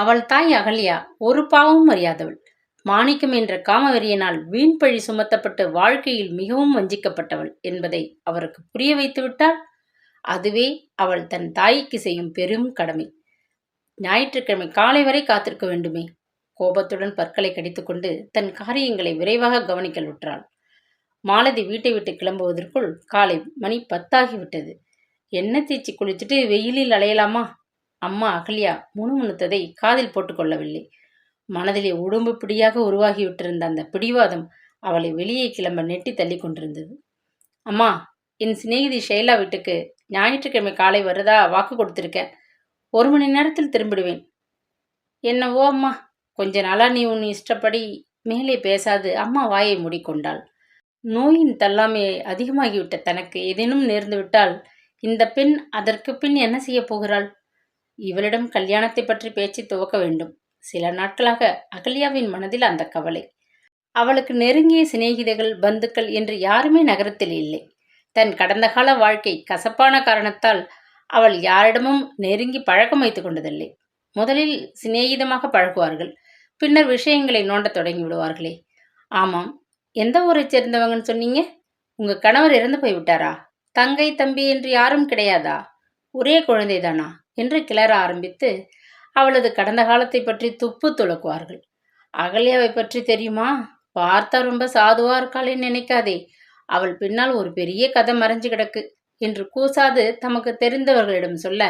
அவள் தாய் அகல்யா ஒரு பாவமும் அறியாதவள். மாணிக்கம் என்ற காமவெறியினால் வீண் பழி சுமத்தப்பட்டு வாழ்க்கையில் மிகவும் வஞ்சிக்கப்பட்டவள் என்பதை அவருக்கு புரிய வைத்துவிட்டால் அதுவே அவள் தன் தாய்க்கு செய்யும் பெரும் கடமை. ஞாயிற்றுக்கிழமை காலை வரை காத்திருக்க வேண்டுமே. கோபத்துடன் பற்களை கடித்துக்கொண்டு தன் காரியங்களை விரைவாக கவனிக்கலுற்றாள் மாலதி வீட்டை விட்டு கிளம்புவதற்குள் காலை மணி பத்தாகிவிட்டது. எண்ணெய் தேய்ச்சி குளிச்சுட்டு வெயிலில் அலையலாமா? அம்மா அகல்யா முணுமுணுத்ததை காதில் போட்டுக்கொள்ளவில்லை மனதிலே உடம்பு பிடியாக உருவாகிவிட்டிருந்த அந்த பிடிவாதம் அவளை வெளியே கிளம்ப நெட்டி தள்ளி கொண்டிருந்தது. அம்மா என் சிநேகிதி ஷைலா வீட்டுக்கு ஞாயிற்றுக்கிழமை காலை வருதா? வாக்கு கொடுத்துருக்கேன் ஒரு மணி நேரத்தில் திரும்பிடுவேன். என்னவோ அம்மா கொஞ்ச நாளாக நீ உன் இஷ்டப்படி மேலே பேசாது. அம்மா வாயை மூடிக்கொண்டாள். நோயின் தள்ளாமை அதிகமாகிவிட்ட தனக்கு ஏதேனும் நேர்ந்துவிட்டால் இந்த பெண் அதற்கு பின் என்ன செய்ய போகிறாள்? இவளிடம் கல்யாணத்தை பற்றி பேச்சு துவக்க வேண்டும். சில நாட்களாக அகல்யாவின் மனதில் அந்த கவலை. அவளுக்கு நெருங்கிய சிநேகிதைகள் பந்துக்கள் என்று யாருமே நகரத்தில் இல்லை. தன் கடந்த கால வாழ்க்கை கசப்பான காரணத்தால் அவள் யாரிடமும் நெருங்கி பழக்கம் வைத்துக் கொண்டதில்லை. முதலில் சிநேகிதமாக பழகுவார்கள். பின்னர் விஷயங்களை நோண்டத் தொடங்கி விடுவார்களே. ஆமாம் எந்த ஊரைச் சேர்ந்தவங்கன்னு சொன்னீங்க? உங்க கணவர் இறந்து போய்விட்டாரா? தங்கை தம்பி என்று யாரும் கிடையாதா? ஒரே குழந்தைதானா? என்று கிளற ஆரம்பித்து அவளது கடந்த காலத்தை பற்றி துப்பு துளக்குவார்கள். அகல்யாவை பற்றி தெரியுமா? பார்த்தா ரொம்ப சாதுவா இருக்காளேன்னு நினைக்காதே. அவள் பின்னால் ஒரு பெரிய கதை மறைஞ்சு கிடக்கு என்று கூசாது தமக்கு தெரிந்தவர்களிடம் சொல்ல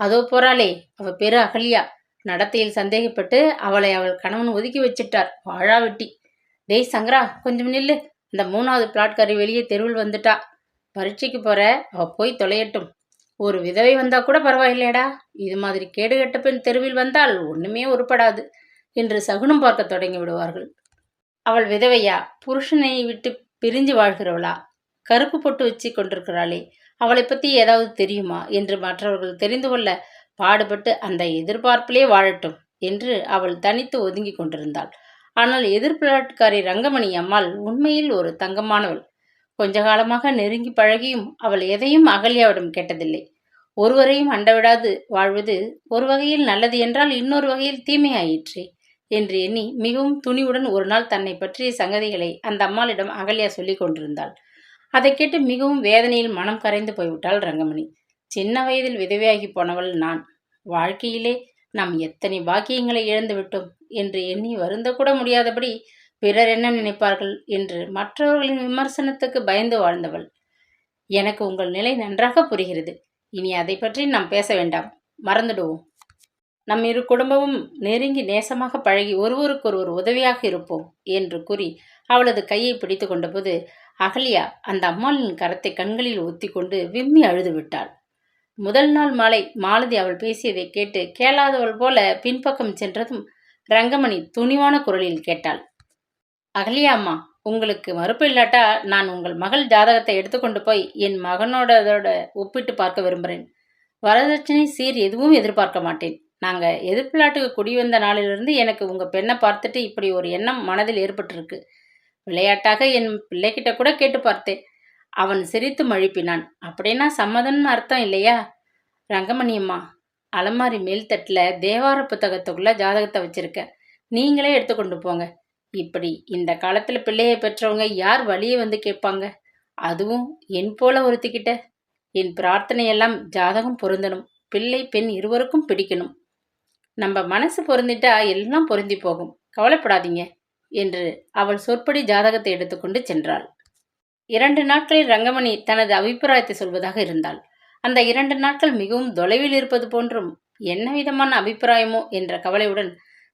அதோ போறாளே அவ பெரு அகல்யா. நடத்தையில் சந்தேகப்பட்டு அவளை அவள் கணவன் ஒதுக்கி வச்சிட்டார். வாழா வெட்டி. டேய் சங்கரா கொஞ்சம் நில்லு. இந்த மூணாவது பிளாட்காரி வெளியே தெருவில் வந்துட்டா. பரீட்சைக்கு போற அவ போய் தொலையட்டும். ஒரு விதவை வந்தா கூட பரவாயில்லையடா. இது மாதிரி கேடுகட்ட பெண் தெருவில் வந்தால் ஒண்ணுமே உருப்படாது என்று சகுனம் பார்க்க தொடங்கி விடுவார்கள். அவள் விதவையா? புருஷனை விட்டு பிரிஞ்சு வாழ்கிறவளா? கருப்பு பொட்டு வச்சு கொண்டிருக்கிறாளே அவளை பத்தி ஏதாவது தெரியுமா? என்று மற்றவர்கள் தெரிந்து கொள்ள பாடுபட்டு அந்த எதிர்பார்ப்பிலே வாழட்டும் என்று அவள் தனித்து ஒதுங்கி கொண்டிருந்தாள். ஆனால் எதிர்பிளாட்காரி ரங்கமணி அம்மாள் உண்மையில் ஒரு தங்கமானவள். கொஞ்ச காலமாக நெருங்கி பழகியும் அவள் எதையும் அகல்யாவிடம் கேட்டதில்லை. ஒருவரையும் அண்டவிடாது வாழ்வது ஒரு வகையில் நல்லது என்றால் இன்னொரு வகையில் தீமையாயிற்றே என்று எண்ணி மிகவும் துணிவுடன் ஒரு நாள் தன்னை பற்றிய சங்கதிகளை அந்த அம்மாளிடம் அகல்யா சொல்லிக் கொண்டிருந்தாள். அதை கேட்டு மிகவும் வேதனையில் மனம் கரைந்து போய்விட்டாள் ரங்கமணி. சின்ன வயதில் விதவையாகி போனவள் நான். வாழ்க்கையிலே நாம் எத்தனை பாக்கியங்களை இழந்து விட்டோம் என்று எண்ணி வருந்த கூட முடியாதபடி பிறர் என்ன நினைப்பார்கள் என்று மற்றவர்களின் விமர்சனத்துக்கு பயந்து வாழ்ந்தவள். எனக்கு உங்கள் நிலை நன்றாக புரிகிறது. இனி அதை பற்றி நாம் பேச வேண்டாம். மறந்துடுவோம். நம் இரு குடும்பமும் நெருங்கி நேசமாக பழகி ஒருவருக்கொருவர் உதவியாக இருப்போம் என்று கூறி அவளது கையை பிடித்து கொண்டபோது அகல்யா அந்த அம்மாளின் கரத்தை கண்களில் ஒத்தி கொண்டு விம்மி அழுது விட்டாள் முதல் நாள் மாலை மாலதி அவள் பேசியதை கேட்டு கேளாதவள் போல பின்பக்கம் சென்றதும் ரங்கமணி துணிவான குரலில் கேட்டாள். அகலியாம்மா உங்களுக்கு மறுப்பு இல்லாட்டா நான் உங்கள் மகள் ஜாதகத்தை எடுத்துக்கொண்டு போய் என் மகனோடதோட ஒப்பிட்டு பார்க்க விரும்புகிறேன் வரதட்சணை சீர் எதுவும் எதிர்பார்க்க மாட்டேன். நாங்கள் எதிர்ப்பிளாட்டுக்கு குடி வந்த நாளிலிருந்து எனக்கு உங்கள் பெண்ணை பார்த்துட்டு இப்படி ஒரு எண்ணம் மனதில் ஏற்பட்டிருக்கு. விளையாட்டாக என் பிள்ளைகிட்ட கூட கேட்டு பார்த்தேன். அவன் சிரித்து மழுப்பினான். அப்படின்னா சம்மதம்னு அர்த்தம் இல்லையா? ரங்கமணி அம்மா அலமாரி மேல்தட்டில் தேவார புத்தகத்துக்குள்ளே ஜாதகத்தை வச்சுருக்கேன் நீங்களே எடுத்துக்கொண்டு போங்க. இப்படி இந்த காலத்தில் பிள்ளையை பெற்றவங்க யார் வழியை வந்து கேட்பாங்க? அதுவும் என் போல ஒருத்திக்கிட்ட. என் பிரார்த்தனையெல்லாம் ஜாதகம் பொருந்தணும். பிள்ளை பெண் இருவருக்கும் பிடிக்கணும். நம்ம மனசு பொருந்திட்டா எல்லாம் பொருந்தி போகும். கவலைப்படாதீங்க என்று அவள் சொற்படி ஜாதகத்தை எடுத்துக்கொண்டு சென்றாள். இரண்டு நாட்களில் ரங்கமணி தனது அபிப்பிராயத்தை சொல்வதாக இருந்தாள். அந்த இரண்டு நாட்கள் மிகவும் தொலைவில் இருப்பது போன்றும் என்ன விதமான அபிப்பிராயமோ என்ற கவலையுடன்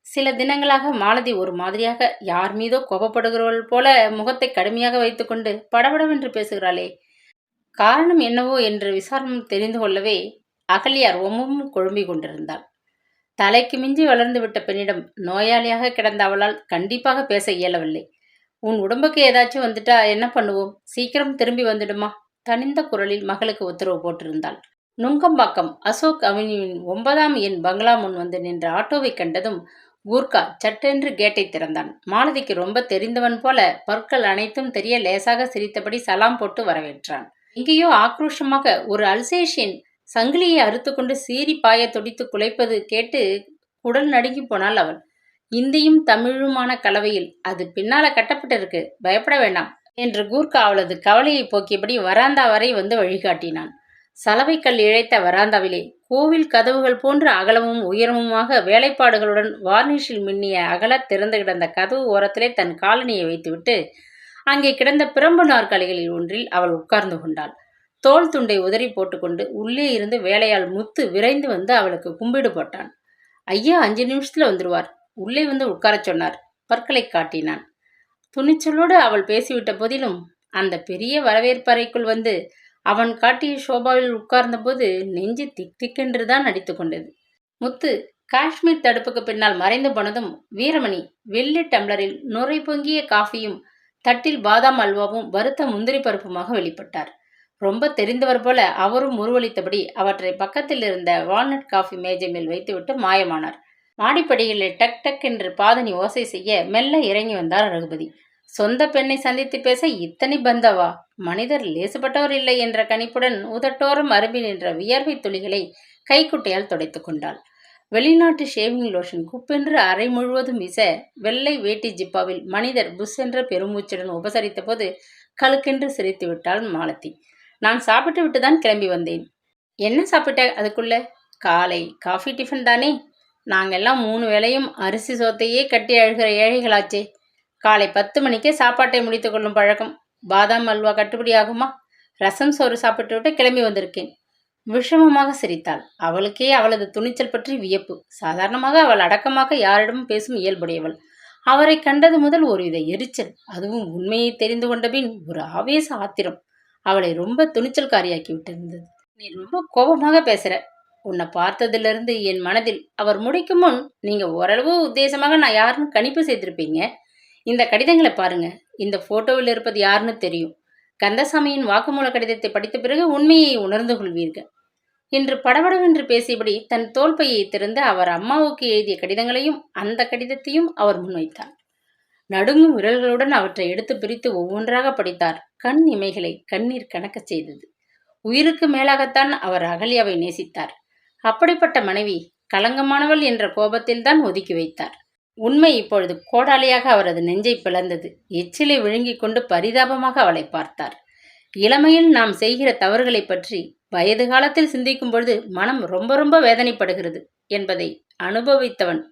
சில தினங்களாக மாலதி ஒரு மாதிரியாக யார் மீதோ கோபப்படுகிறவள் போல முகத்தை கடுமையாக வைத்துக்கொண்டு படபடவென்று பேசுகிறாளே. காரணம் என்னவோ என்று விசாரணம் தெரிந்து கொள்ளவே அகலியார் ஒம்மும் குழம்பிக் கொண்டிருந்தாள். தலைக்கு மிஞ்சி வளர்ந்து விட்ட பெண்ணிடம் நோயாளியாக கிடந்த அவளால் கண்டிப்பாக பேச இயலவில்லை. உன் உடம்புக்கு ஏதாச்சும் வந்துட்டா என்ன பண்ணுவோம்? சீக்கிரம் திரும்பி வந்துடுமா? தனிந்த குரலில் மகளுக்கு உத்தரவு போட்டிருந்தாள். நுங்கம்பாக்கம் அசோக் அவனியின் ஒன்பதாம் எண் பங்களா முன் வந்து நின்ற ஆட்டோவை கண்டதும் கூர்கா சட்டென்று கேட்டை திறந்தான். மாலதிக்கு ரொம்ப தெரிந்தவன் போல பற்கள் அனைத்தும் தெரிய லேசாக சிரித்தபடி சலாம் போட்டு வரவேற்றான். எங்கேயோ ஆக்ரோஷமாக ஒரு அல்சேஷின் சங்கிலியை அறுத்துக்கொண்டு சீறி பாய துடித்து குலைப்பது கேட்டு குடல் நடுங்கி போனாள் அவள் இந்தியும் தமிழுமான கலவையில் அது பின்னால கட்டப்பட்டிருக்கு பயப்பட வேண்டாம் என்று கூர்க்கா அவளது கவலையை போக்கியபடி வராந்தா வரை வந்து வழிகாட்டினான். சலவைக்கல் இழைத்த வராந்தாவிலே கோவில் கதவுகள் போன்ற அகலமும் உயரமுமாக வேலைப்பாடுகளுடன் வார்னிஷில் மின்னிய அகல திறந்து கிடந்த கதவு ஓரத்திலே தன் காலனியை வைத்துவிட்டு அங்கே கிடந்த பிரம்பு நாற்காலிகளில் ஒன்றில் அவள் உட்கார்ந்து கொண்டாள். தோல் துண்டை உதறி போட்டுக்கொண்டு உள்ளே இருந்து வேலையால் முத்து விரைந்து வந்து அவளுக்கு கும்பிடு போட்டான். ஐயா அஞ்சு நிமிஷத்துல வந்துடுவார் உள்ளே வந்து உட்காரச் சொன்னார். பற்களை காட்டினான். துணிச்சலோடு அவள் பேசிவிட்ட போதிலும் அந்த பெரிய வரவேற்பறைக்குள் வந்து அவன் காட்டிய சோபாவில் உட்கார்ந்தபோது நெஞ்சு திக் திக்கென்று தான் அடித்து கொண்டது. முத்து காஷ்மீர் தடுப்புக்கு பின்னால் மறைந்து போனதும் வீரமணி வெள்ளி டம்ளரில் நுரை பொங்கிய காஃபியும் தட்டில் பாதாம் அல்வாவும் வறுத்த முந்திரி பருப்புமாக வெளிப்பட்டார். ரொம்ப தெரிந்தவர் போல அவரும் உருவளித்தபடி அவற்றை பக்கத்தில் இருந்த வால்நட் காஃபி மேஜை மேல் வைத்துவிட்டு மாயமானார். மாடிப்படிகளில் டக் டக் என்று பாதனி ஓசை செய்ய மெல்ல இறங்கி வந்தார் ரகுபதி. சொந்த பெண்ணை சந்தித்து பேச இத்தனை பந்தவா? மனிதர் லேசுப்பட்டவர் இல்லை என்ற கணிப்புடன் உதட்டோரம் அரும்பி நின்ற வியர்வை துளிகளை கைக்குட்டையால் துடைத்து கொண்டாள். வெளிநாட்டு ஷேவிங் லோஷன் குப்பென்று அறை முழுவதும் வீச வெள்ளை வேட்டி ஜிப்பாவில் மனிதர் புஷ் என்ற பெருமூச்சுடன் உபசரித்த போது கழுக்கென்று சிரித்து விட்டாள் மாலத்தி நான் சாப்பிட்டு விட்டு தான் கிளம்பி வந்தேன். என்ன சாப்பிட்ட அதுக்குள்ள? காலை காஃபி டிஃபன் தானே? நாங்கெல்லாம் மூணு வேளையும் அரிசி சோத்தையே கட்டி அழுகிற ஏழைகளாச்சே. காலை பத்து மணிக்கே சாப்பாட்டை முடித்து கொள்ளும் பழக்கம். பாதாம் அல்வா கட்டுப்படி ஆகுமா? ரசம் சோறு சாப்பிட்டு விட்டு கிளம்பி வந்திருக்கேன். விஷமமாக சிரித்தாள். அவளுக்கே அவளது துணிச்சல் பற்றி வியப்பு. சாதாரணமாக அவள் அடக்கமாக யாரிடமும் பேசும் இயல்புடையவள். அவரை கண்டது முதல் ஒருவித எரிச்சல். அதுவும் உண்மையை தெரிந்து கொண்டபின் ஒரு ஆவேச ஆத்திரம். அவளை ரொம்ப துணிச்சல்காரியாக்கி விட்டிருந்தது. நீ ரொம்ப கோபமாக பேசுற. உன்னை பார்த்ததிலிருந்து என் மனதில் அவர் முடிக்கும் முன் நீங்க ஓரளவு உத்தேசமாக நான் யாருன்னு கணிப்பு செய்திருப்பீங்க. இந்த கடிதங்களை பாருங்க. இந்த போட்டோவில் இருப்பது யாருன்னு தெரியும். கந்தசாமியின் வாக்குமூல கடிதத்தை படித்த பிறகு உண்மையை உணர்ந்து கொள்வீர்கள். என்று படபடவென்று பேசியபடி தன் தோல்பையை திறந்து அவர் அம்மாவுக்கு எழுதிய கடிதங்களையும் அந்த கடிதத்தையும் அவர் முன்வைத்தார். நடுங்கும் விரல்களுடன் அவற்றை எடுத்து பிரித்து ஒவ்வொன்றாக படித்தார். கண் இமைகளை கண்ணீர் கணக்கச் செய்தது. உயிருக்கு மேலாகத்தான் அவர் அகல்யாவை நேசித்தார். அப்படிப்பட்ட மனைவி களங்கமானவள் என்ற கோபத்தில்தான் ஒதுக்கி வைத்தார். உண்மை இப்பொழுது கோடாலியாக அவரது நெஞ்சை பிளந்தது. எச்சிலை விழுங்கிக் கொண்டு பரிதாபமாக அவளை பார்த்தார். இளமையில் நாம் செய்கிற தவறுகளை பற்றி வயது காலத்தில் சிந்திக்கும் பொழுது மனம் ரொம்ப ரொம்ப வேதனைப்படுகிறது என்பதை அனுபவித்தவன்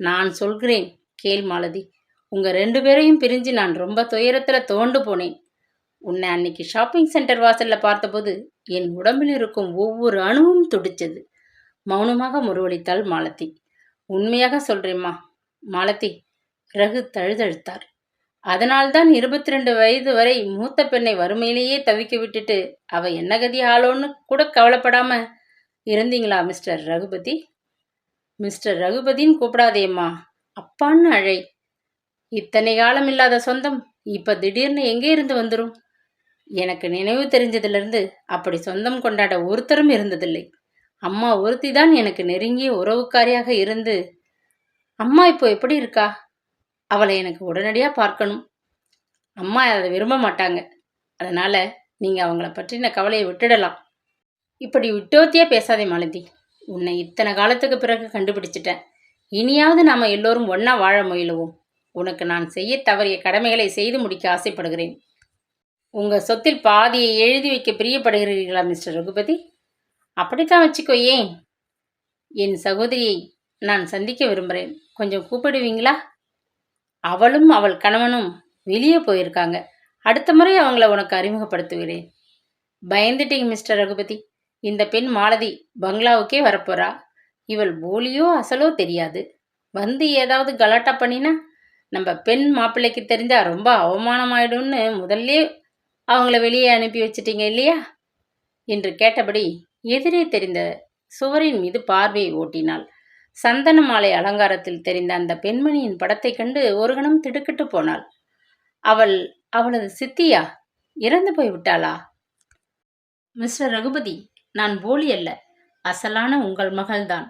நான் சொல்கிறேன். கேள் மாலதி உங்க ரெண்டு பேரையும் பிரிஞ்சு நான் ரொம்ப துயரத்துல தோண்டு போனேன். உன்னை அன்னைக்கு ஷாப்பிங் சென்டர் வாசல்ல பார்த்தபோது என் உடம்பில் இருக்கும் ஒவ்வொரு அணுவும் துடிச்சது. மௌனமாக முருவளித்தாள் மாலதி. உண்மையாக சொல்றேம்மா மாலதி ரகு தழுதழுத்தார். அதனால்தான் இருபத்தி ரெண்டு வயது வரை மூத்த பெண்ணை வறுமையிலேயே தவிக்க விட்டுட்டு அவ என்ன கதி ஆளோன்னு கூட கவலைப்படாம இருந்தீங்களா மிஸ்டர் ரகுபதி? மிஸ்டர் ரகுபதின்னு கூப்பிடாதேம்மா அப்பான்னு அழை. இத்தனை காலம் இல்லாத சொந்தம் இப்ப திடீர்னு எங்கே இருந்து வந்துடும் எனக்கு நினைவு தெரிஞ்சதிலிருந்து அப்படி சொந்தம் கொண்டாட ஒருத்தரும் இருந்ததில்லை. அம்மா ஒருத்தி தான் எனக்கு நெருங்கிய உறவுக்காரியாக இருந்து அம்மா இப்போ எப்படி இருக்கா? அவளை எனக்கு உடனடியாக பார்க்கணும். அம்மா அதை விரும்ப மாட்டாங்க. அதனால் நீங்கள் அவங்கள பற்றின கவலையை விட்டுடலாம். இப்படி விட்டோத்தியா பேசாதே மாலதி. உன்னை இத்தனை காலத்துக்கு பிறகு கண்டுபிடிச்சிட்டேன். இனியாவது நாம் எல்லோரும் ஒன்றா வாழ முயலுவோம். உனக்கு நான் செய்ய தவறிய கடமைகளை செய்து முடிக்க ஆசைப்படுகிறேன். உங்கள் சொத்தில் பாதியை எழுதி வைக்க பிரியப்படுகிறீர்களா மிஸ்டர் ரகுபதி? அப்படித்தான் வச்சுக்கோ ஏன்? என் சகோதரியை நான் சந்திக்க விரும்புகிறேன். கொஞ்சம் கூப்பிடுவீங்களா? அவளும் அவள் கணவனும் வெளியே போயிருக்காங்க. அடுத்த முறை அவங்கள உனக்கு அறிமுகப்படுத்துகிறேன். பயந்துட்டீங்க மிஸ்டர் ரகுபதி. இந்த பெண் மாலதி பங்களாவுக்கே வரப்போறா. இவள் போலியோ அசலோ தெரியாது. வந்து ஏதாவது கலாட்டா பண்ணினா நம்ம பெண் மாப்பிள்ளைக்கு தெரிஞ்சா ரொம்ப அவமானமாயிடும்னு முதல்ல அவங்கள வெளியே அனுப்பி வச்சிட்டீங்க இல்லையா? என்று கேட்டபடி எதிரே தெரிந்த சுவரின் மீது பார்வையை ஓட்டினாள். சந்தன மாலை அலங்காரத்தில் தெரிந்த அந்த பெண்மணியின் படத்தைக் கண்டு ஒரு கணம் திடுக்கிட்டு போனாள். அவள் அவளது சித்தியா? இறந்து போய் விட்டாளா? மிஸ்டர் ரகுபதி நான் போலி அல்ல. அசலான உங்கள் மகள்தான்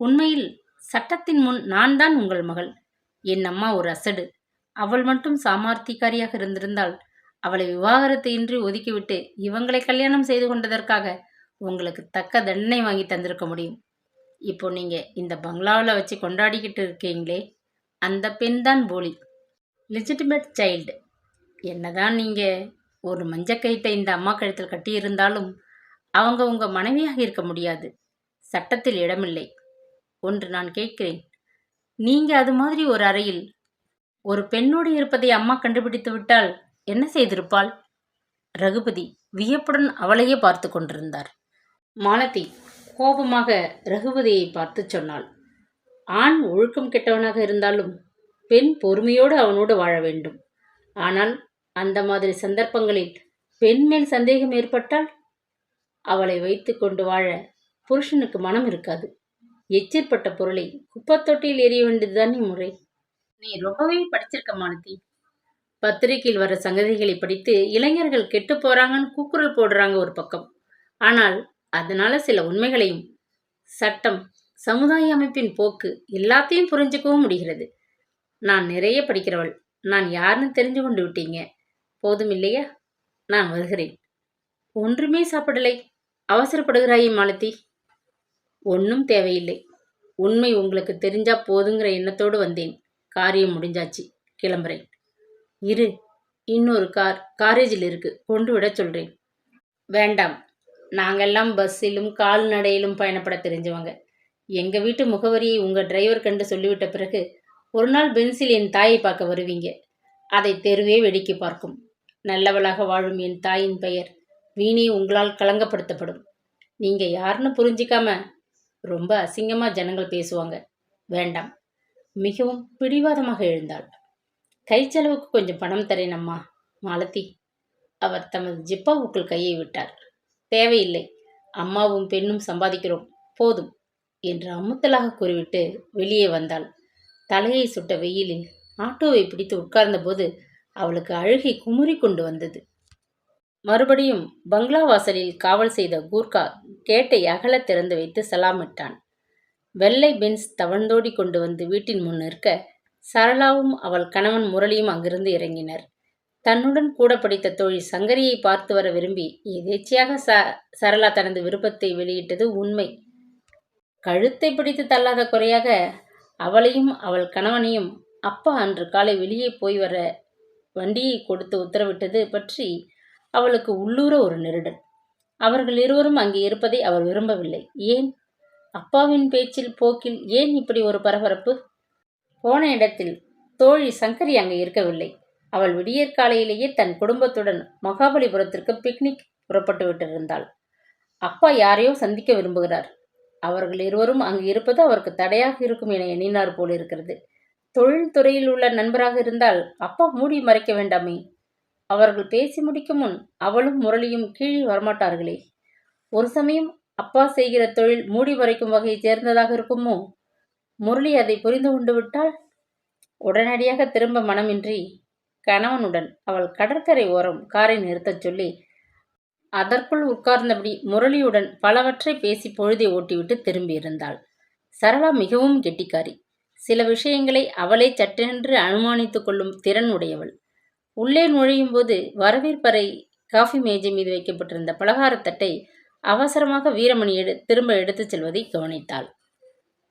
உண்மையில் சட்டத்தின் முன் நான் தான் உங்கள் மகள். என் அம்மா ஒரு அசடு. அவள் மட்டும் சாமார்த்திகாரியாக இருந்திருந்தால் அவளை விவாகரத்து இன்றி ஒதுக்கிவிட்டு இவங்களை கல்யாணம் செய்து கொண்டதற்காக உங்களுக்கு தக்க தண்டனை வாங்கி தந்திருக்க முடியும். இப்போ நீங்கள் இந்த பங்களாவில் வச்சு கொண்டாடிக்கிட்டு இருக்கீங்களே அந்த பெண் தான் போலி. Legitimate child. என்னதான் நீங்கள் ஒரு மஞ்சக்கயித்தை இந்த அம்மா கழுத்தில் கட்டியிருந்தாலும் அவங்க உங்கள் மனைவியாக இருக்க முடியாது. சட்டத்தில் இடமில்லை. ஒன்று நான் கேட்கிறேன். நீங்கள் அது மாதிரி ஒரு அறையில் ஒரு பெண்ணோடு இருப்பதை அம்மா கண்டுபிடித்து விட்டால் என்ன செய்திருப்பாள்? ரகுபதி வியப்புடன் அவளையே பார்த்து கொண்டிருந்தார். மாலதி கோபமாக ரகுபதியை பார்த்து சொன்னாள். ஆண் ஒழுக்கம் கெட்டவனாக இருந்தாலும் பெண் பொறுமையோடு அவனோடு வாழ வேண்டும். ஆனால் அந்த மாதிரி சந்தர்ப்பங்களில் பெண் மேல் சந்தேகம் ஏற்பட்டால் அவளை வைத்து கொண்டு வாழ புருஷனுக்கு மனம் இருக்காது. எச்சிற்பட்ட பொருளை குப்பத்தொட்டியில் எறிய வேண்டியதுதான் முறை. நீ ரொம்பவே படிச்சிருக்க மாலதி. பத்திரிகையில் வர சங்கதிகளை படித்து இளைஞர்கள் கெட்டு போறாங்கன்னு கூக்குரல் போடுறாங்க ஒரு பக்கம். ஆனால் அதனால சில உண்மைகளையும் சட்டம் சமுதாய அமைப்பின் போக்கு எல்லாத்தையும் புரிஞ்சுக்கவும் முடிகிறது. நான் நிறைய படிக்கிறவள். நான் யாருன்னு தெரிஞ்சு கொண்டு விட்டீங்க. போதும் இல்லையா? நான் வருகிறேன். ஒன்றுமே சாப்பிடலை. அவசரப்படுகிறாயே மாலதி. ஒன்றும் தேவையில்லை. உண்மை உங்களுக்கு தெரிஞ்சா போதுங்கிற எண்ணத்தோடு வந்தேன். காரியம் முடிஞ்சாச்சு. கிளம்புறேன். இரு. இன்னொரு கார் காரேஜில் இருக்கு. கொண்டு விட சொல்றேன். வேண்டாம். நாங்கள்லாம் பஸ்ஸிலும் கால்நடையிலும் பயணப்பட தெரிஞ்சவங்க. எங்கள் வீட்டு முகவரியை உங்கள் டிரைவர் கண்டு சொல்லிவிட்ட பிறகு ஒரு நாள் பென்சில் என் தாயை பார்க்க வருவீங்க. அதை தெருவே வெடிக்கி பார்க்கும். நல்லவளாக வாழும் என் தாயின் பெயர் வீணே உங்களால் களங்கப்படுத்தப்படும் நீங்கள் யாருன்னு புரிஞ்சிக்காம ரொம்ப அசிங்கமாக ஜனங்கள் பேசுவாங்க. வேண்டாம். மிகவும் பிடிவாதமாக எழுந்தாள். கை செலவுக்கு கொஞ்சம் பணம் தரேன் அம்மா மாலதி. அவர் தமது ஜிப்பாவுக்குள் கையை விட்டார். தேவையில்லை. அம்மாவும் பெண்ணும் சம்பாதிக்கிறோம். போதும் என்று அமுத்தலாக கூறிவிட்டு வெளியே வந்தாள். தலையை சுட்ட வெயிலில் ஆட்டோவை பிடித்து உட்கார்ந்தபோது அவளுக்கு அழுகை குமுறி கொண்டு வந்தது. மறுபடியும் பங்களா வாசலில் காவல் செய்த கூர்கா கேட்டை அகல திறந்து வைத்து சலாமிட்டான். வெள்ளை பென்ஸ் தவழ்ந்தோடி கொண்டு வந்து வீட்டின் முன் நிற்க சரளாவும் அவள் கணவன் முரளியும் அங்கிருந்து இறங்கினர். தன்னுடன் கூட படித்த தோழி சங்கரியை பார்த்து வர விரும்பி எதேச்சியாக ச சரளா தனது விருப்பத்தை வெளியிட்டது உண்மை. கழுத்தை பிடித்து தள்ளாத குறையாக அவளையும் அவள் கணவனையும் அப்பா அன்று காலை வெளியே போய் வர வண்டியை கொடுத்து உத்தரவிட்டது பற்றி அவளுக்கு உள்ளூர ஒரு நெருடல். அவர்கள் இருவரும் அங்கே இருப்பதை அவள் விரும்பவில்லை. ஏன்? அப்பாவின் பேச்சில் போக்கில் ஏன் இப்படி ஒரு பரபரப்பு? போன இடத்தில் தோழி சங்கரி அங்கே இருக்கவில்லை. அவள் விடியற்காலையிலேயே தன் குடும்பத்துடன் மகாபலிபுரத்திற்கு பிக்னிக் புறப்பட்டு விட்டிருந்தாள். அப்பா யாரையோ சந்திக்க விரும்புகிறார். அவர்கள் இருவரும் அங்கு இருப்பது அவருக்கு தடையாக இருக்கும் என எண்ணினார் போல் இருக்கிறது தொழில்துறையில் உள்ள நண்பராக இருந்தால் அப்பா மூடி மறைக்க வேண்டாமே. அவர்கள் பேசி முடிக்கும் முன் அவளும் முரளியும் கீழே வரமாட்டார்களே. ஒரு சமயம் அப்பா செய்கிற தொழில் மூடி மறைக்கும் வகையைச் சேர்ந்ததாக இருக்குமோ? முரளி அதை புரிந்து கொண்டு விட்டால் உடனடியாக திரும்ப மனமின்றி கணவனுடன் அவள் கடற்கரை ஓரம் காரை நிறுத்தச் சொல்லி அதற்குள் உட்கார்ந்தபடி முரளியுடன் பலவற்றை பேசி பொழுதை ஓட்டிவிட்டு திரும்பியிருந்தாள். சரளா மிகவும் கெட்டிக்காரி. சில விஷயங்களை அவளே சட்டென்று அனுமானித்துக் கொள்ளும் திறன் உடையவள். உள்ளே நுழையும் போது வரவேற்பறை காஃபி மேஜை மீது வைக்கப்பட்டிருந்த பலகாரத்தட்டை அவசரமாக வீரமணி எடு திரும்ப எடுத்துச் செல்வதை கவனித்தாள்.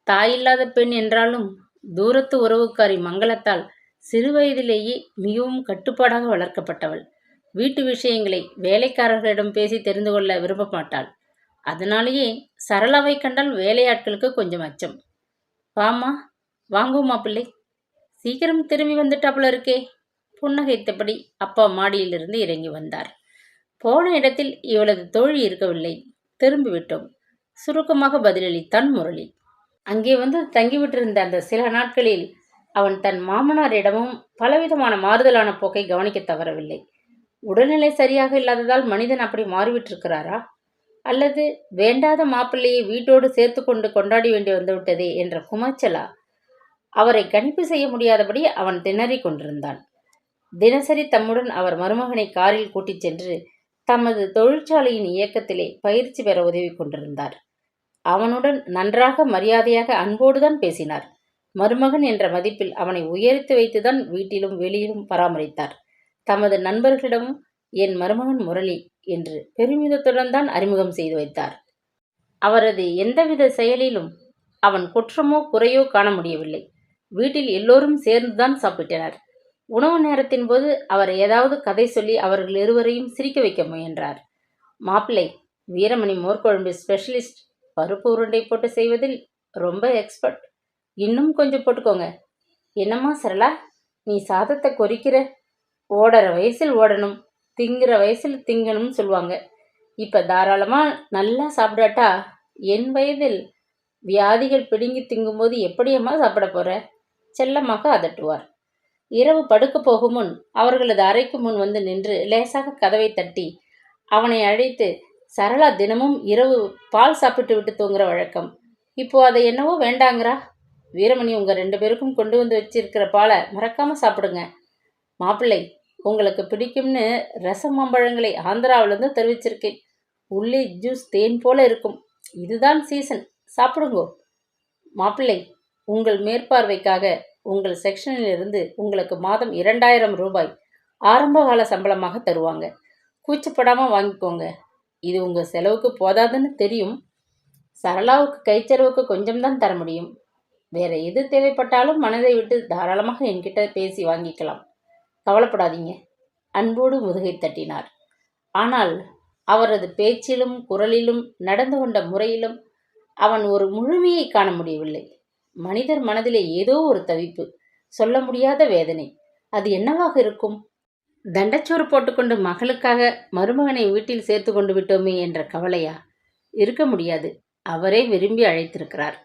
தாயில்லாத பெண் என்றாலும் தூரத்து உறவுக்காரி மங்களத்தால் சிறுவயதிலேயே மிகவும் கட்டுப்பாடாக வளர்க்கப்பட்டவள். வீட்டு விஷயங்களை வேலைக்காரர்களிடம் பேசி தெரிந்து கொள்ள விரும்ப மாட்டாள் அதனாலேயே சரளாவை கண்டால் வேலையாட்களுக்கு கொஞ்சம் அச்சம். வாமா வாங்குமா பிள்ளை? சீக்கிரம் திரும்பி வந்துட்டாப்புல இருக்கே. புன்னகைத்தபடி அப்பா மாடியிலிருந்து இறங்கி வந்தார். போன இடத்தில் இவளது தோழி இருக்கவில்லை. திரும்பிவிட்டோம். சுருக்கமாக பதிலளித்தான் முரளி. அங்கே வந்து தங்கிவிட்டிருந்த அந்த சில நாட்களில் அவன் தன் மாமனாரிடமும் பலவிதமான மாறுதலான போக்கை கவனிக்க தவறவில்லை. உடல்நிலை சரியாக இல்லாததால் மனிதன் அப்படி மாறிவிட்டிருக்கிறாரா? அல்லது வேண்டாத மாப்பிள்ளையை வீட்டோடு சேர்த்து கொண்டு கொண்டாடி வேண்டி வந்துவிட்டதே என்ற குமைச்சலா? அவரை கணிப்பு செய்ய முடியாதபடி அவன் திணறிக் கொண்டிருந்தான். தினசரி தம்முடன் அவர் மருமகனை காரில் கூட்டிச் சென்று தமது தொழிற்சாலையின் இயக்கத்திலே பயிற்சி பெற உதவி கொண்டிருந்தார். அவனுடன் நன்றாக மரியாதையாக அன்போடுதான் பேசினார். மருமகன் என்ற மதிப்பில் அவனை உயர்த்தி வைத்துதான் வீட்டிலும் வெளியிலும் பராமரித்தார். தமது நண்பர்களிடமும் என் மருமகன் முரளி என்று பெருமிதத்துடன் தான் அறிமுகம் செய்து வைத்தார். அவரது எந்தவித செயலிலும் அவன் குற்றமோ குறையோ காண முடியவில்லை. வீட்டில் எல்லோரும் சேர்ந்துதான் சாப்பிட்டனர். உணவு நேரத்தின் போது அவர் ஏதாவது கதை சொல்லி அவர்கள் இருவரையும் சிரிக்க வைக்க முயன்றார். மாப்பிள்ளை வீரமணி மோர்க்குழம்பு ஸ்பெஷலிஸ்ட் பருப்பு உருண்டை போட்டு செய்வதில் ரொம்ப எக்ஸ்பர்ட். இன்னும் கொஞ்சம் போட்டுக்கோங்க. என்னம்மா சரளா நீ சாதத்தை கொறிக்கிற ஓடுற வயசில் ஓடணும் திங்கிற வயசில் திங்கணும்னு சொல்லுவாங்க. இப்போ தாராளமாக நல்லா சாப்பிடாட்டா? என் வயதில் வியாதிகள் பிடுங்கி திங்கும்போது எப்படியம்மா சாப்பிட போகிற செல்லமாக அதட்டுவார். இரவு படுக்க போகும் முன் அவர்களது அறைக்கு முன் வந்து நின்று லேசாக கதவை தட்டி அவனை அழைத்து சரளா தினமும் இரவு பால் சாப்பிட்டு விட்டு தூங்குற வழக்கம். இப்போ அதை என்னவோ வேண்டாங்கிறா? வீரமணி உங்கள் ரெண்டு பேருக்கும் கொண்டு வந்து வச்சிருக்கிற பாலை மறக்காமல் சாப்பிடுங்க. மாப்பிள்ளை உங்களுக்கு பிடிக்கும்னு ரச மாம்பழங்களை ஆந்திராவிலேருந்து தெரிவிச்சிருக்கேன். உள்ளே ஜூஸ் தேன் போல இருக்கும். இதுதான் சீசன் சாப்பிடுங்கோ. மாப்பிள்ளை உங்கள் மேற்பார்வைக்காக உங்கள் செக்ஷனிலிருந்து உங்களுக்கு மாதம் இரண்டாயிரம் ரூபாய் ஆரம்பகால சம்பளமாக தருவாங்க. கூச்சப்படாமல் வாங்கிக்கோங்க. இது உங்கள் செலவுக்கு போதாதுன்னு தெரியும். சரளாவுக்கு கைச்செலவுக்கு கொஞ்சம் தான் தர முடியும். வேற எது தேவைப்பட்டாலும் மனதை விட்டு தாராளமாக என்கிட்ட பேசி வாங்கிக்கலாம். கவலைப்படாதீங்க. அன்போடு முதுகை தட்டினார். ஆனால் அவரது பேச்சிலும் குரலிலும் நடந்து கொண்ட முறையிலும் அவன் ஒரு முழுமையை காண முடியவில்லை. மனிதர் மனதிலே ஏதோ ஒரு தவிப்பு சொல்ல முடியாத வேதனை. அது என்னவாக இருக்கும்? தண்டச்சோறு போட்டுக்கொண்டு மகளுக்காக மருமகனை வீட்டில் சேர்த்து கொண்டு விட்டோமே என்ற கவலையா? இருக்க முடியாது. அவரே விரும்பி அழைத்திருக்கிறார்.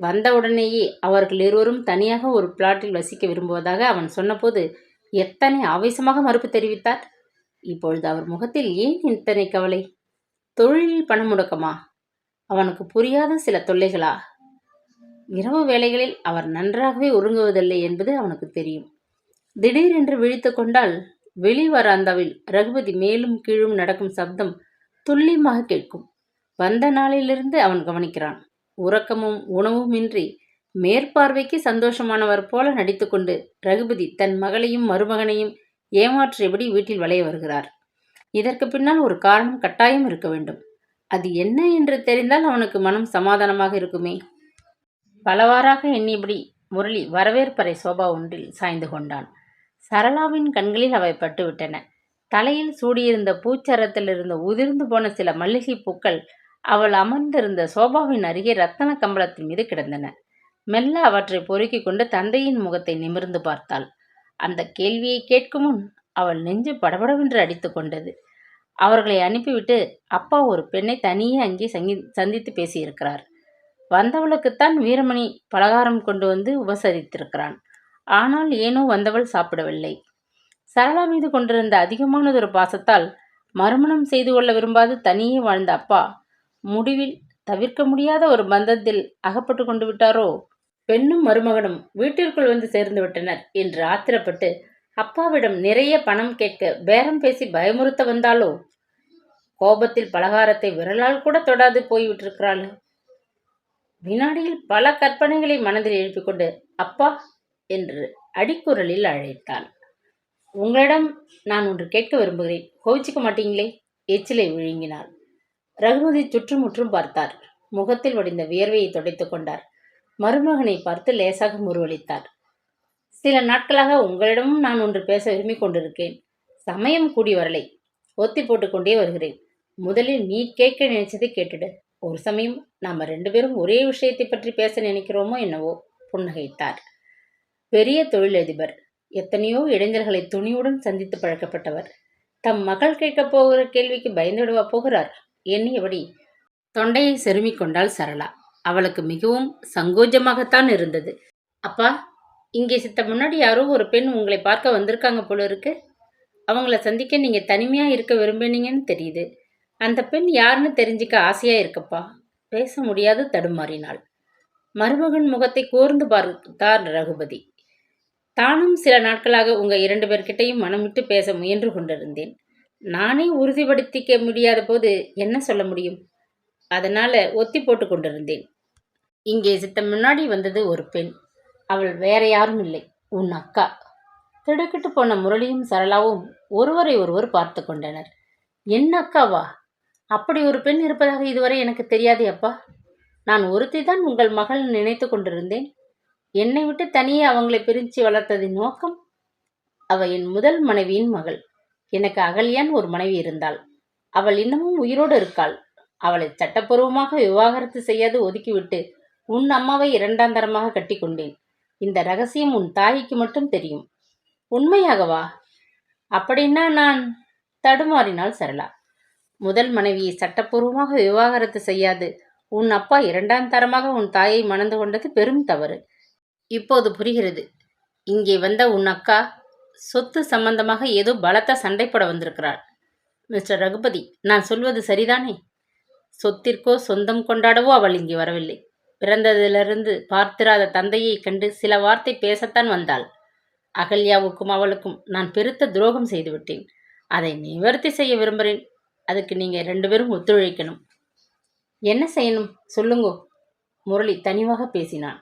வந்தவுடனேயே அவர்கள் இருவரும் தனியாக ஒரு பிளாட்டில் வசிக்க விரும்புவதாக அவன் சொன்னபோது எத்தனை ஆவேசமாக மறுப்பு தெரிவித்தார்? இப்பொழுது அவர் முகத்தில் ஏன் இத்தனை கவலை? தொழிலில் பணம் முடக்கமா? அவனுக்கு புரியாத சில தொல்லைகளா? இரவு வேளைகளில் அவர் நன்றாகவே உறங்குவதில்லை என்பது அவனுக்கு தெரியும். திடீரென்று விழித்து கொண்டால் வெளி வராந்தாவில் ரகுபதி மேலும் கீழும் நடக்கும் சப்தம் துல்லியமாக கேட்கும். வந்த நாளிலிருந்து அவன் கவனிக்கிறான். உறக்கமும் உணவுமின்றி மேற்பார்வைக்கு சந்தோஷமானவர் போல நடித்துக்கொண்டு ரகுபதி தன் மகளையும் மருமகனையும் ஏமாற்றியபடி வீட்டில் வளைய வருகிறார். இதற்கு பின்னால் ஒரு காரணம் கட்டாயம் இருக்க வேண்டும். அது என்ன என்று தெரிந்தால் அவனுக்கு மனம் சமாதானமாக இருக்குமே. பலவாறாக எண்ணியபடி முரளி வரவேற்பறை சோபா ஒன்றில் சாய்ந்து கொண்டான். சரளாவின் கண்களில் அவை பட்டுவிட்டன. தலையில் சூடியிருந்த பூச்சரத்தில் இருந்த உதிர்ந்து போன சில மல்லிகை பூக்கள் அவள் அமர்ந்திருந்த சோபாவின் அருகே ரத்தன கம்பளத்தின் மீது கிடந்தன. மெல்ல அவற்றை பொறுக்கி கொண்டு தந்தையின் முகத்தை நிமிர்ந்து பார்த்தாள். அந்த கேள்வியை கேட்கும் முன் அவள் நெஞ்சு படபடவென்று அடித்து கொண்டது. அவர்களை அனுப்பிவிட்டு அப்பா ஒரு பெண்ணை தனியே அங்கே சங்கி சந்தித்து பேசியிருக்கிறார். வந்தவளுக்குத்தான் வீரமணி பலகாரம் கொண்டு வந்து உபசரித்திருக்கிறான். ஆனால் ஏனோ வந்தவள் சாப்பிடவில்லை. சரளா மீது கொண்டிருந்த அதிகமானதொரு பாசத்தால் மறுமணம் செய்து கொள்ள விரும்பாது தனியே வாழ்ந்த அப்பா முடிவில் தவிர்க்க முடியாத ஒரு பந்தத்தில் அகப்பட்டு கொண்டு விட்டாரோ? பெண்ணும் மருமகனும் வீட்டிற்குள் வந்து சேர்ந்து விட்டனர் என்று ஆத்திரப்பட்டு அப்பாவிடம் நிறைய பணம் கேட்க பேரம் பேசி பயமுறுத்த வந்தாலோ கோபத்தில் பலகாரத்தை விரலால் கூட தொடாது போய்விட்டிருக்கிறாள். வினாடியில் பல கற்பனைகளை மனதில் எழுப்பிக்கொண்டு அப்பா என்று அடிக்குரலில் அழைத்தாள் உங்களிடம் நான் ஒன்று கேட்க விரும்புகிறேன். கோவிச்சுக்க மாட்டீங்களே? எச்சிலை விழுங்கினாள். ரகுமதி சுற்றுமுற்றும் பார்த்தார். முகத்தில் வடிந்த வியர்வையை துடைத்துக் கொண்டார். மருமகனை பார்த்து லேசாக முருவளித்தார் சில நாட்களாக உங்களிடமும் நான் ஒன்று பேச விரும்பிக் கொண்டிருக்கேன். சமயம் கூடி வரலை. ஒத்தி போட்டுக்கொண்டே வருகிறேன். முதலில் நீ கேட்க நினைச்சதை கேட்டுடு. ஒரு சமயம் நாம் ரெண்டு பேரும் ஒரே விஷயத்தை பற்றி பேச நினைக்கிறோமோ என்னவோ? புன்னகைத்தார். பெரிய தொழிலதிபர். எத்தனையோ இளைஞர்களை துணியுடன் சந்தித்து பழக்கப்பட்டவர். தம் மகள் கேட்கப் போகிற கேள்விக்கு பயந்துவிடவா போகிறார்? எண்ணியபடி தொண்டையை செருமிக் கொண்டாள் சரளா. அவளுக்கு மிகவும் சங்கோஜமாகத்தான் இருந்தது. அப்பா இங்கே சித்த முன்னாடி யாரோ ஒரு பெண் உங்களை பார்க்க வந்திருக்காங்க போல இருக்கு. அவங்கள சந்திக்க நீங்கள் தனிமையாக இருக்க விரும்பினீங்கன்னு தெரியுது. அந்த பெண் யாருன்னு தெரிஞ்சுக்க ஆசையாக இருக்கப்பா. பேச முடியாது தடுமாறினாள். மருமகன் முகத்தை கூர்ந்து பார்த்தார் ரகுபதி. தானும் சில நாட்களாக உங்கள் இரண்டு பேர்கிட்டையும் மனம் விட்டு பேச முயன்று கொண்டிருந்தேன். நானே உறுதிப்படுத்திக்க முடியாத போது என்ன சொல்ல முடியும்? அதனால ஒத்தி போட்டு கொண்டிருந்தேன். இங்கே சித்த முன்னாடி வந்தது ஒரு பெண். அவள் வேற யாரும் இல்லை. உன் அக்கா. திடுக்கிட்டு போன முரளியும் சரளாவும் ஒருவரை ஒருவர் பார்த்து கொண்டனர். என் அக்காவா? அப்படி ஒரு பெண் இருப்பதாக இதுவரை எனக்கு தெரியாதே அப்பா. நான் ஒருத்தி தான் உங்கள் மகள் நினைத்து கொண்டிருந்தேன். என்னை விட்டு தனியே அவங்களை பிரித்து வளர்த்ததின் நோக்கம் அவ என் முதல் மனைவியின் மகள். எனக்கு அகல்யான் ஒரு மனைவி இருந்தாள். அவள் இன்னமும் உயிரோடு இருக்காள். அவளை சட்டப்பூர்வமாக விவாகரத்து செய்யாது ஒதுக்கிவிட்டு உன் அம்மாவை இரண்டாம் தரமாக கட்டிக்கொண்டேன். இந்த ரகசியம் உன் தாய்க்கு மட்டும் தெரியும். உண்மையாகவா? அப்படின்னா நான் தடுமாறினாள் சரளா. முதல் மனைவியை சட்டப்பூர்வமாக விவாகரத்து செய்யாது. உன் அப்பா இரண்டாம் தரமாக உன் தாயை மணந்து கொண்டது பெரும் தவறு. இப்போது புரிகிறது. இங்கே வந்த உன் அக்கா சொத்து சம்பந்தமாக ஏதோ பலத்த சண்டை போட வந்திருக்கிறாள். மிஸ்டர் ரகுபதி நான் சொல்வது சரிதானே? சொத்திற்கோ சொந்தம் கொண்டாடவோ அவள் இங்கே வரவில்லை. பிறந்ததிலிருந்து பார்த்திராத தந்தையை கண்டு சில வார்த்தை பேசத்தான் வந்தாள். அகல்யாவுக்கும் அவளுக்கும் நான் பெருத்த துரோகம் செய்துவிட்டேன். அதை நிவர்த்தி செய்ய விரும்புகிறேன். அதுக்கு நீங்கள் ரெண்டு பேரும் ஒத்துழைக்கணும். என்ன செய்யணும்? சொல்லுங்கோ. முரளி தனிவாக பேசினான்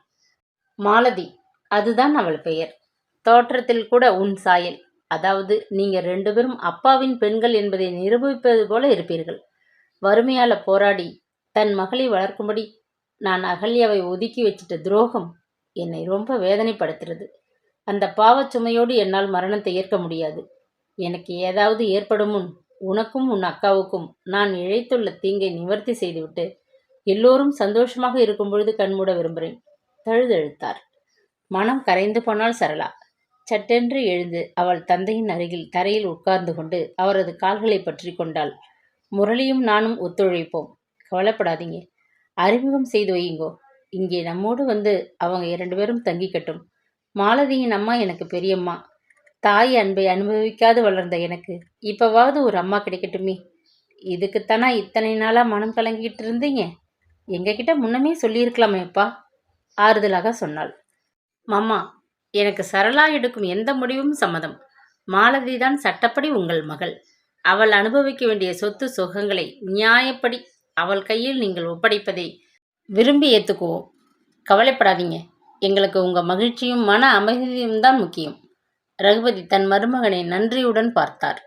மாலதி அதுதான் அவள் பெயர். தோற்றத்தில் கூட உன் சாயல். அதாவது நீங்கள் ரெண்டு பேரும் அப்பாவின் பெண்கள் என்பதை நிரூபிப்பது போல இருப்பீர்கள். வறுமையால் போராடி தன் மகளை வளர்க்கும்படி நான் அகல்யாவை ஒதுக்கி வச்சிட்ட துரோகம் என்னை ரொம்ப வேதனைப்படுத்துறது. அந்த பாவச்சுமையோடு என்னால் மரணத்தை ஏற்க முடியாது. எனக்கு ஏதாவது ஏற்படும் முன் உனக்கும் உன் அக்காவுக்கும் நான் இழைத்துள்ள தீங்கை நிவர்த்தி செய்துவிட்டு எல்லோரும் சந்தோஷமாக இருக்கும் பொழுது கண்மூட விரும்புகிறேன். தழுதழுத்தார். மனம் கரைந்து போனால் சரளா. சட்டென்று எழுந்து அவள் தந்தையின் அருகில் தரையில் உட்கார்ந்து கொண்டு அவரது கால்களை பற்றி கொண்டாள். முரளியும் நானும் ஒத்துழைப்போம். கவலைப்படாதீங்க. அறிமுகம் செய்து வையுங்கோ. இங்கே நம்மோடு வந்து அவங்க இரண்டு பேரும் தங்கிக்கட்டும். மாலதியின் அம்மா எனக்கு பெரியம்மா. தாய் அன்பை அனுபவிக்காது வளர்ந்த எனக்கு. இப்போவாவது ஒரு அம்மா கிடைக்கட்டுமே. இதுக்குத்தானா இத்தனை நாளாக மனம் கலங்கிக்கிட்டு இருந்தீங்க? எங்ககிட்ட முன்னமே சொல்லியிருக்கலாமேப்பா. ஆறுதலாக சொன்னாள். மாமா எனக்கு சரளா எடுக்கும் எந்த முடிவும் சம்மதம். மாலதி தான் சட்டப்படி உங்கள் மகள். அவள் அனுபவிக்க வேண்டிய சொத்து சுகங்களை நியாயப்படி அவள் கையில் நீங்கள் ஒப்படைப்பதை விரும்பி ஏற்றுக்குவோம் கவலைப்படாதீங்க. எங்களுக்கு உங்கள் மகிழ்ச்சியும் மன அமைதியும் தான் முக்கியம். ரகுபதி தன் மருமகனை நன்றியுடன் பார்த்தார்.